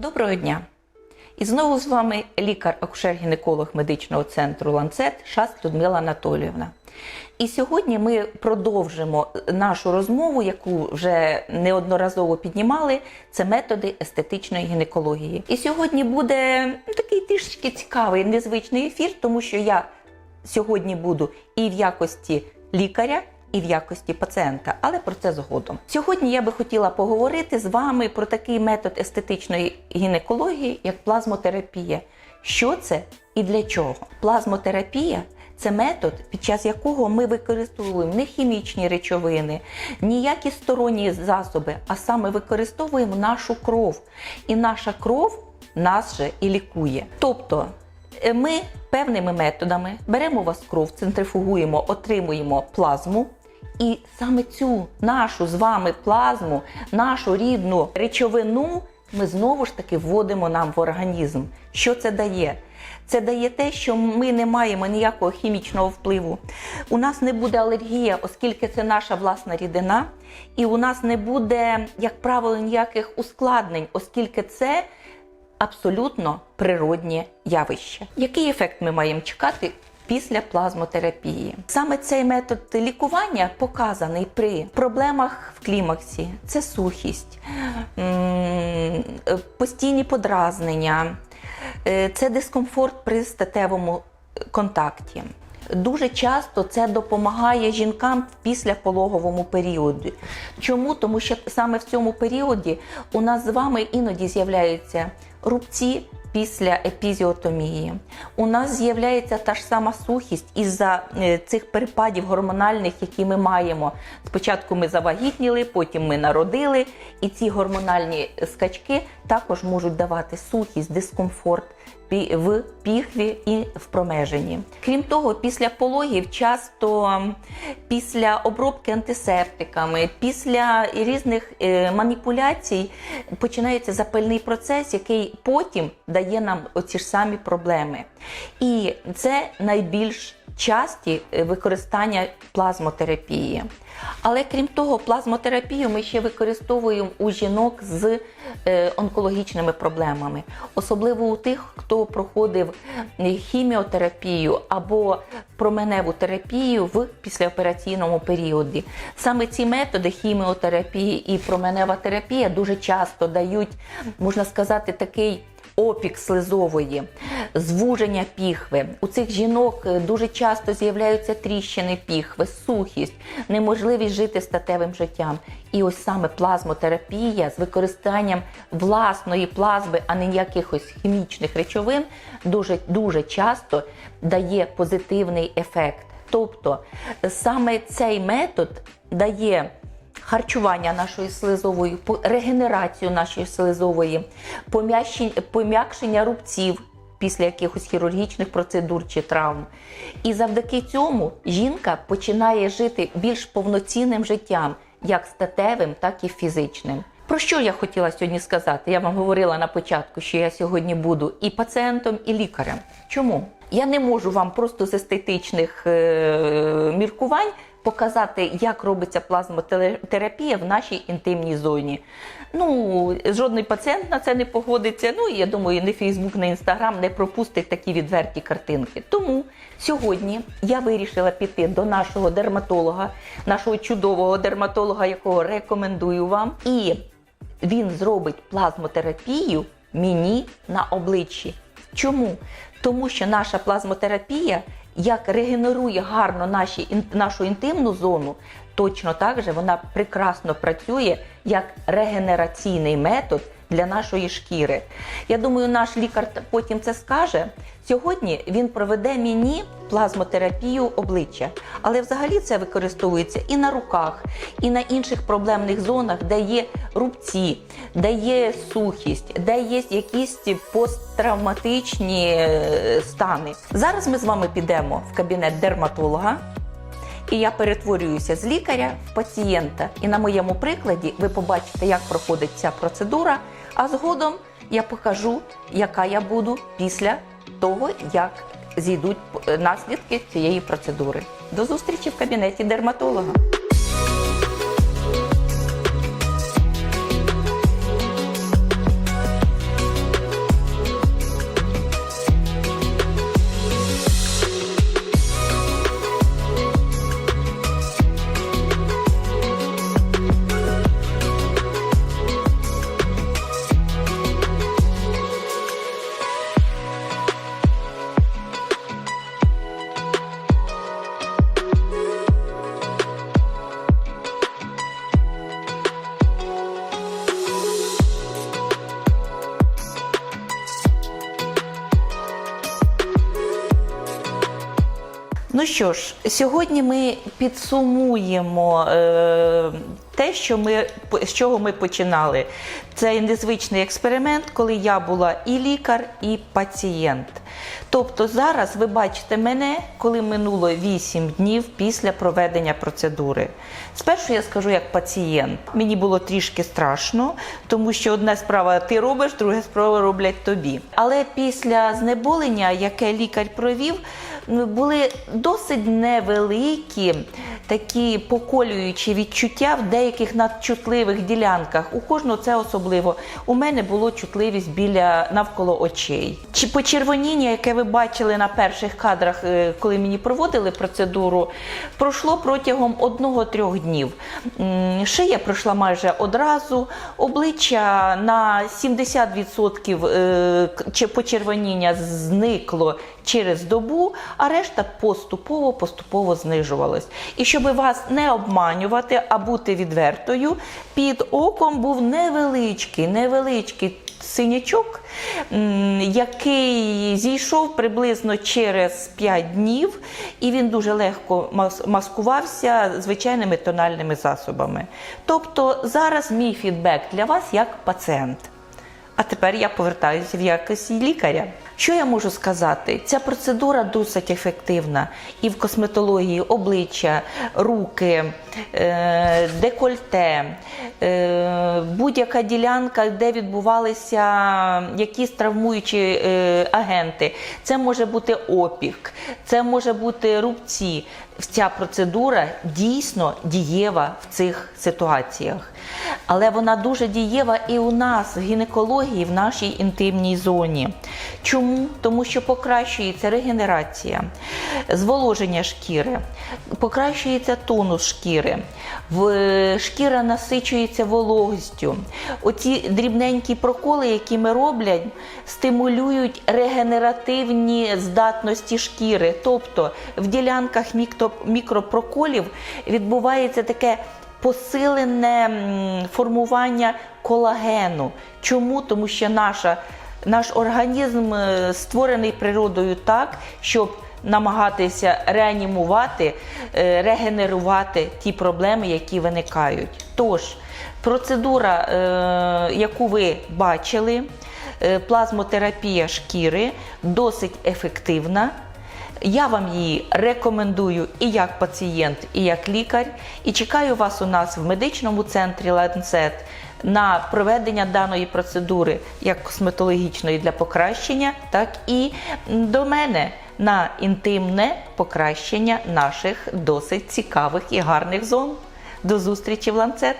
Доброго дня! І знову з вами лікар-акушер-гінеколог медичного центру Ланцет Шаст Людмила Анатоліївна. І сьогодні ми продовжимо нашу розмову, яку вже неодноразово піднімали. Це методи естетичної гінекології. І сьогодні буде ну, такий трішки цікавий, незвичний ефір, тому що я сьогодні буду і в якості лікаря, і в якості пацієнта, але про це згодом. Сьогодні я би хотіла поговорити з вами про такий метод естетичної гінекології, як плазмотерапія. Що це і для чого? Плазмотерапія це метод, під час якого ми використовуємо не хімічні речовини, ніякі сторонні засоби, а саме використовуємо нашу кров. І наша кров нас же і лікує. Тобто е, ми певними методами беремо у вас кров, центрифугуємо, отримуємо плазму. І саме цю нашу з вами плазму, нашу рідну речовину ми знову ж таки вводимо нам в організм. Що це дає? Це дає те, що ми не маємо ніякого хімічного впливу. У нас не буде алергія, оскільки це наша власна рідина, і у нас не буде, як правило, ніяких ускладнень, оскільки це абсолютно природнє явище. Який ефект ми маємо чекати? Після плазмотерапії саме цей метод лікування показаний при проблемах в клімаксі: це сухість, постійні подразнення, е, це дискомфорт при статевому контакті. Дуже часто це допомагає жінкам в післяпологовому періоді. Чому? Тому що саме в цьому періоді у нас з вами іноді з'являються рубці після епізіотомії. У нас з'являється та ж сама сухість із-за е, цих перепадів гормональних, які ми маємо. Спочатку ми завагітніли, потім ми народили, і ці гормональні скачки також можуть давати сухість, дискомфорт в піхві і в промеженні. Крім того, після пологів часто після обробки антисептиками, після різних е, маніпуляцій починається запальний процес, який потім дає нам оці ж самі проблеми. І це найбільш часті е, використання плазмотерапії. Але крім того, плазмотерапію ми ще використовуємо у жінок з е, онкологічними проблемами, особливо у тих, хто проходив е, хіміотерапію або променеву терапію в післяопераційному періоді. Саме ці методи хіміотерапії і променева терапія дуже часто дають, можна сказати, такий опік слизової, звуження піхви. У цих жінок е, дуже часто з'являються тріщини піхви, сухість, неможливість жити статевим життям. І ось саме плазмотерапія з використанням власної плазми, а не якихось хімічних речовин, дуже, дуже часто дає позитивний ефект. Тобто саме цей метод дає харчування нашої слизової, регенерацію нашої слизової, пом'якшення рубців після якихось хірургічних процедур чи травм. І завдяки цьому жінка починає жити більш повноцінним життям, як статевим, так і фізичним. Про що я хотіла сьогодні сказати? Я вам говорила на початку, що я сьогодні буду і пацієнтом, і лікарем. Чому? Я не можу вам просто з естетичних е- міркувань показати, як робиться плазмотерапія в нашій інтимній зоні. Ну, жодний пацієнт на це не погодиться. Ну і я думаю, не Фейсбук, не Інстаграм не пропустить такі відверті картинки. Тому сьогодні я вирішила піти до нашого дерматолога, нашого чудового дерматолога, якого рекомендую вам. І він зробить плазмотерапію мені на обличчі. Чому? Тому що наша плазмотерапія як регенерує гарно наші, нашу інтимну зону, точно так же вона прекрасно працює як регенераційний метод для нашої шкіри. Я думаю, наш лікар потім це скаже. Сьогодні він проведе мені плазмотерапію обличчя, але взагалі це використовується і на руках, і на інших проблемних зонах, де є рубці, де є сухість, де є якісь посттравматичні е, стани. Зараз ми з вами підемо в кабінет дерматолога. І я перетворююся з лікаря в пацієнта. І на моєму прикладі ви побачите, як проходить ця процедура. А згодом я покажу, яка я буду після того, як зійдуть е, наслідки цієї процедури. До зустрічі в кабінеті дерматолога. Ну що ж, сьогодні ми підсумуємо е, те, що ми, з чого ми починали. Це незвичний експеримент, коли я була і лікар, і пацієнт. Тобто зараз ви бачите мене, коли минуло 8 днів після проведення процедури. Спершу я скажу як пацієнт. Мені було трішки страшно, тому що одна справа ти робиш, друга справа роблять тобі. Але після знеболення, яке лікар провів, були досить невеликі такі поколюючі відчуття в деяких надчутливих ділянках. У кожного це особливо. У мене було чутливість біля навколо очей. Чи почервоніння, яке ви бачили на перших кадрах, е, коли мені проводили процедуру, пройшло протягом одного-трьох днів. Шия пройшла майже одразу, обличчя на 70% е, почервоніння зникло через добу, а решта поступово поступово знижувалась. І щоб вас не обманювати, а бути відвертою, під оком був невеличкий, невеличкий синячок, який зійшов приблизно через 5 днів, і він дуже легко маскувався звичайними тональними засобами. Тобто зараз мій фідбек для вас як пацієнт. А тепер я повертаюся в якості лікаря. Що я можу сказати? Ця процедура досить ефективна і в косметології обличчя, руки, е, декольте, е, будь-яка ділянка, де відбувалися якісь травмуючі е, агенти. Це може бути опік, це може бути рубці. Ця процедура дійсно дієва в цих ситуаціях. Але вона дуже дієва і у нас в гінекології, в нашій інтимній зоні. Чому? Тому що покращується регенерація, зволоження шкіри, покращується тонус шкіри, шкіра насичується вологістю. Оці дрібненькі проколи, які ми роблять, стимулюють регенеративні здатності шкіри. Тобто в ділянках мікропроколів відбувається таке посилене формування колагену. Чому? Тому що наша, наш організм е, створений природою так, щоб намагатися реанімувати, е, регенерувати ті проблеми, які виникають. Тож, процедура, е, яку ви бачили, плазмотерапія шкіри досить ефективна. Я вам її рекомендую і як пацієнт, і як лікар. І чекаю вас у нас в медичному центрі Ланцет на проведення даної процедури як косметологічної для покращення, так і до мене на інтимне покращення наших досить цікавих і гарних зон. До зустрічі в ланцет!